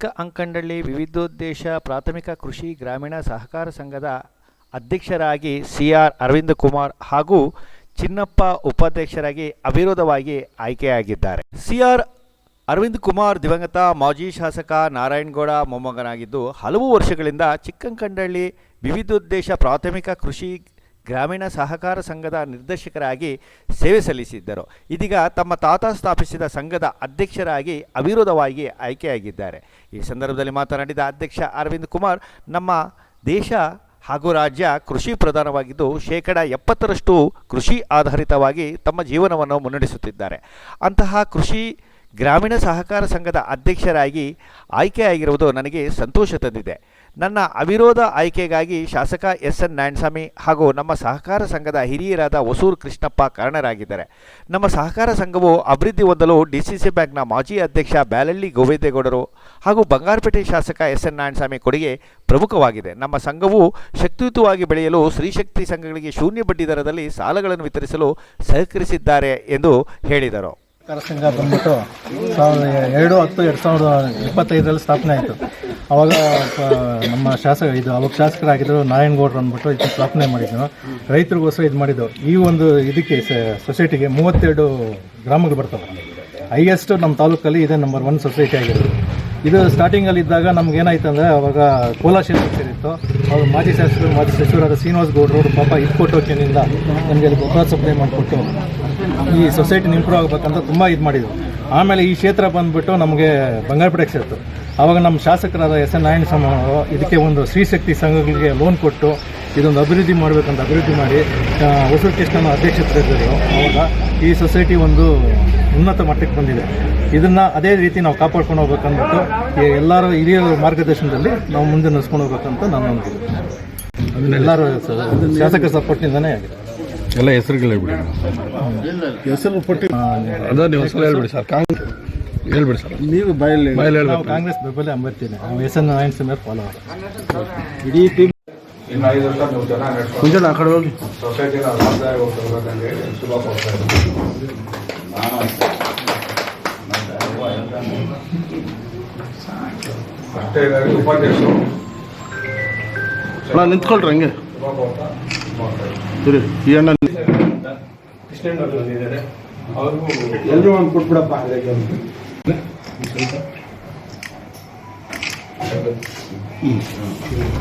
ಚಿಕ್ಕ ಅಂಕಂಡಳ್ಳಿ ವಿವಿಧೋದ್ದೇಶ ಪ್ರಾಥಮಿಕ ಕೃಷಿ ಗ್ರಾಮೀಣ ಸಹಕಾರ ಸಂಘದ ಅಧ್ಯಕ್ಷರಾಗಿ ಸಿ ಆರ್ ಅರವಿಂದ ಕುಮಾರ್ ಹಾಗೂ ಚಿನ್ನಪ್ಪ ಉಪಾಧ್ಯಕ್ಷರಾಗಿ ಅವಿರೋಧವಾಗಿ ಆಯ್ಕೆಯಾಗಿದ್ದಾರೆ. ಸಿ ಆರ್ ಅರವಿಂದ್ ಕುಮಾರ್ ದಿವಂಗತ ಮಾಜಿ ಶಾಸಕ ನಾರಾಯಣಗೌಡ ಮೊಮ್ಮಗನಾಗಿದ್ದು, ಹಲವು ವರ್ಷಗಳಿಂದ ಚಿಕ್ಕಂಕಂಡಳ್ಳಿ ವಿವಿಧೋದ್ದೇಶ ಪ್ರಾಥಮಿಕ ಕೃಷಿ ಗ್ರಾಮೀಣ ಸಹಕಾರ ಸಂಘದ ನಿರ್ದೇಶಕರಾಗಿ ಸೇವೆ ಸಲ್ಲಿಸಿದ್ದರು. ಇದೀಗ ತಮ್ಮ ತಾತ ಸ್ಥಾಪಿಸಿದ ಸಂಘದ ಅಧ್ಯಕ್ಷರಾಗಿ ಅವಿರೋಧವಾಗಿ ಆಯ್ಕೆಯಾಗಿದ್ದಾರೆ. ಈ ಸಂದರ್ಭದಲ್ಲಿ ಮಾತನಾಡಿದ ಅಧ್ಯಕ್ಷ ಅರವಿಂದ್ ಕುಮಾರ್, ನಮ್ಮ ದೇಶ ಹಾಗೂ ರಾಜ್ಯ ಕೃಷಿ ಪ್ರಧಾನವಾಗಿದ್ದು, ಶೇಕಡ ಎಪ್ಪತ್ತರಷ್ಟು ಕೃಷಿ ಆಧಾರಿತವಾಗಿ ತಮ್ಮ ಜೀವನವನ್ನು ಮುನ್ನಡೆಸುತ್ತಿದ್ದಾರೆ. ಅಂತಹ ಕೃಷಿ ಗ್ರಾಮೀಣ ಸಹಕಾರ ಸಂಘದ ಅಧ್ಯಕ್ಷರಾಗಿ ಆಯ್ಕೆಯಾಗಿರುವುದು ನನಗೆ ಸಂತೋಷ ತಂದಿದೆ. ನನ್ನ ಅವಿರೋಧ ಆಯ್ಕೆಗಾಗಿ ಶಾಸಕ ಎಸ್ ಎನ್ ನಾಯಣಸ್ವಾಮಿ ಹಾಗೂ ನಮ್ಮ ಸಹಕಾರ ಸಂಘದ ಹಿರಿಯರಾದ ಹೊಸೂರು ಕೃಷ್ಣಪ್ಪ ಕಾರಣರಾಗಿದ್ದಾರೆ. ನಮ್ಮ ಸಹಕಾರ ಸಂಘವು ಅಭಿವೃದ್ಧಿ ಹೊಂದಲು ಡಿ ಸಿ ಸಿ ಬ್ಯಾಂಕ್ನ ಮಾಜಿ ಅಧ್ಯಕ್ಷ ಬ್ಯಾಲಳ್ಳಿ ಗೋವಿಂದೇಗೌಡರು ಹಾಗೂ ಬಂಗಾರಪೇಟೆ ಶಾಸಕ ಎಸ್ ಎನ್ ನಾರಾಯಣಸ್ವಾಮಿ ಕೊಡುಗೆ ಪ್ರಮುಖವಾಗಿದೆ. ನಮ್ಮ ಸಂಘವು ಶಕ್ತಿಯುತವಾಗಿ ಬೆಳೆಯಲು ಸ್ತ್ರೀಶಕ್ತಿ ಸಂಘಗಳಿಗೆ ಶೂನ್ಯ ಬಡ್ಡಿ ದರದಲ್ಲಿ ಸಾಲಗಳನ್ನು ವಿತರಿಸಲು ಸಹಕರಿಸಿದ್ದಾರೆ ಎಂದು ಹೇಳಿದರು. ಸಹಕಾರ ಸಂಘ ಬಂದ್ಬಿಟ್ಟು ಎರಡು ಹತ್ತು, ಎರಡು ಸಾವಿರದ ಇಪ್ಪತ್ತೈದರಲ್ಲಿ ಸ್ಥಾಪನೆ ಆಯಿತು. ಅವಾಗ ನಮ್ಮ ಶಾಸಕ, ಇದು ಅವಾಗ ಶಾಸಕರಾಗಿದ್ದರು ನಾರಾಯಣಗೌಡರು ಅಂದ್ಬಿಟ್ಟು ಇದನ್ನು ಸ್ಥಾಪನೆ ಮಾಡಿದ್ದರು ರೈತರಿಗೋಸ್ಕರ ಇದು ಮಾಡಿದ್ದು. ಈ ಒಂದು ಇದಕ್ಕೆ ಸೊಸೈಟಿಗೆ ಮೂವತ್ತೆರಡು ಗ್ರಾಮಗಳು ಬರ್ತವೆ. ಹೈಯೆಸ್ಟ್ ನಮ್ಮ ತಾಲೂಕಲ್ಲಿ ಇದೇ ನಂಬರ್ ಒನ್ ಸೊಸೈಟಿ ಆಗಿರೋದು. ಇದು ಸ್ಟಾರ್ಟಿಂಗಲ್ಲಿ ಇದ್ದಾಗ ನಮ್ಗೆ ಏನಾಯ್ತು ಅಂದರೆ ಅವಾಗ ಕೋಲಾ ಸೇರಿತ್ತು. ಅವಾಗ ಮಾಜಿ ಶಾಸಕರು, ಮಾಜಿ ಸಚಿವರಾದ ಶ್ರೀನಿವಾಸ್ ಗೌಡರು ಅವರು ಪಾಪ ಇಟ್ಕೊಟ್ಟೋಕೆನಿಂದ ನಮಗೆ ಅಲ್ಲಿ ಗೊಬ್ಬರ ಸಪ್ಲೈ ಮಾಡಿಕೊಟ್ಟು ಈ ಸೊಸೈಟಿನ ಇಂಪ್ರೂವ್ ಆಗಬೇಕಂತ ತುಂಬ ಇದು ಮಾಡಿದ್ರು. ಆಮೇಲೆ ಈ ಕ್ಷೇತ್ರ ಬಂದುಬಿಟ್ಟು ನಮಗೆ ಬಂಗಾರಪೇಟೆ ಕ್ಷೇತ್ರ ಆವಾಗ ನಮ್ಮ ಶಾಸಕರಾದ ಎಸ್ ಎನ್ ನಾರಾಯಣಸ್ವಾಮಿ ಅವರು ಇದಕ್ಕೆ ಒಂದು ಸ್ತ್ರೀಶಕ್ತಿ ಸಂಘಗಳಿಗೆ ಲೋನ್ ಕೊಟ್ಟು ಇದೊಂದು ಅಭಿವೃದ್ಧಿ ಮಾಡಬೇಕಂತ ಅಭಿವೃದ್ಧಿ ಮಾಡಿ ಹೊಸೂರು ಕೃಷ್ಣನ ಅಧ್ಯಕ್ಷರಿದ್ದರು ಆವಾಗ ಈ ಸೊಸೈಟಿ ಒಂದು ಉನ್ನತ ಮಟ್ಟಕ್ಕೆ ಬಂದಿದೆ. ಇದನ್ನು ಅದೇ ರೀತಿ ನಾವು ಕಾಪಾಡ್ಕೊಂಡು ಹೋಗ್ಬೇಕಂದ್ಬಿಟ್ಟು ಈ ಎಲ್ಲರೂ ಹಿರಿಯರ ಮಾರ್ಗದರ್ಶನದಲ್ಲಿ ನಾವು ಮುಂದೆ ನಡೆಸ್ಕೊಂಡು ಹೋಗ್ಬೇಕಂತ ನಾನು ಅಂತೀನಿ ಎಲ್ಲರೂ ಶಾಸಕ ಶಾಸಕರ ಸಪೋರ್ಟ್ನಿಂದನೇ ಆಗಿದೆ. ಎಲ್ಲ ಹೆಸರುಗಳು ಹೇಳ್ಬಿಡಿ ಹೆಸರು ಪಟ್ಟಿ ಅದೇ ನೀವು ಹೆಸರು ಹೇಳ್ಬಿಡಿ ಸರ್. ಕಾಂಗ್ರೆಸ್ ಹೇಳ್ಬಿಡಿ ಸರ್. ನೀವು ಬಯಲು ಬಯಲು ಹೇಳ್ಬೇಕು ಕಾಂಗ್ರೆಸ್ ಬೆಂಬಲ ಅಂಬರ್ತೀನಿ ನಾವು S N Narayana Singh follow ಇಡೀ ಟೀಮ್ ಮುಂಜಾನೆ ಆ ಕಡೆ ಹೋಗಿ. ಸೊಸೈಟಿನ ಲಾಭದಾಯಕ ಹೇಳಿ ಶುಭ ಕೊಡ್ತಾ ಇದ್ದೀನಿ ಅಷ್ಟೇ ಇದ್ದಾರೆ ಉಪಾಧ್ಯಕ್ಷರು ಅಣ್ಣ ನಿಂತ್ಕೊಳ್ರಿ ಹಂಗೆ. ಸರಿ ಈ ಅಣ್ಣ ಎಲ್ಲರೂ ಒಂದು ಕೊಟ್ಬಿಡಪ್ಪ ಅದಕ್ಕೆ ಒಂದು